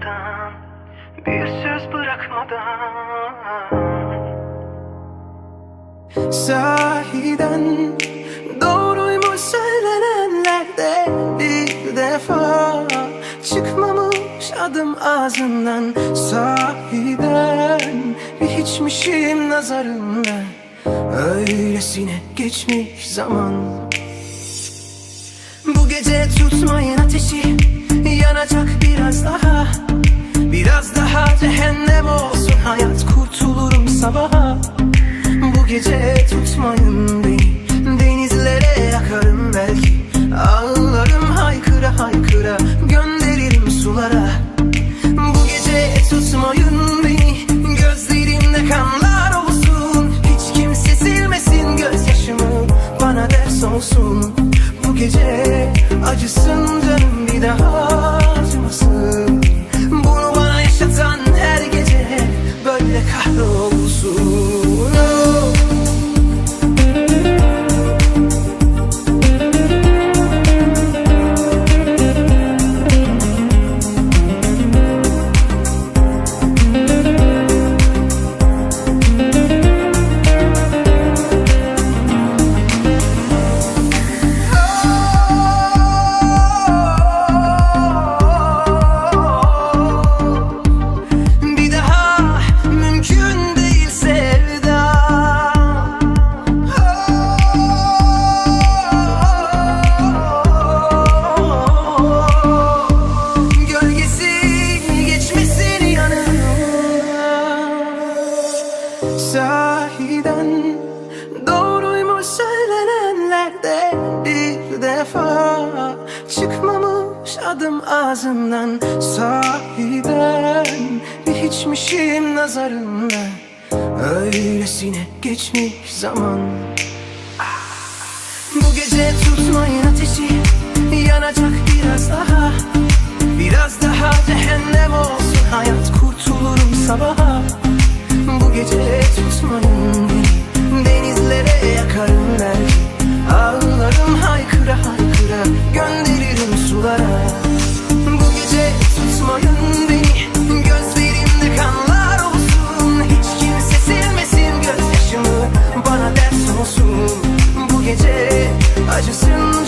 bırakmadan Bir söz bırakmadan. Sahiden doğruymuş söylenenlerde bir defa Çıkmamış adım ağzından Sahiden bir hiçmişim nazarında Öylesine geçmiş zaman. Bu gece tutmayın ateşi gece tutmayın beni Denizlere yakarım belki. Ağlarım haykıra haykıra Gönderirim sulara. Bu gece tutmayın beni Gözlerimde kanlar olsun. Hiç kimse silmesin gözyaşımı Bana ders olsun. Bu gece acısın canım bir daha acımasın Sahiden doğruymuş söylenenlerde bir defa Çıkmamış adım ağzımdan Sahiden bir hiçmişim nazarında Öylesine geçmiş zaman Bu gece tutmayın ateşi Yanacak biraz daha. Biraz daha cehennem olsun hayat Kurtulurum sabaha bu gece tutmayın beni. Denizlere yakarım ben. Ağlarım haykıra haykıra gönderirim sulara. Bu gece tutmayın beni. Gözlerimde kanlar olsun. Hiç kimse silmesin gözyaşımı. Bana ders olsun. Bu gece acısın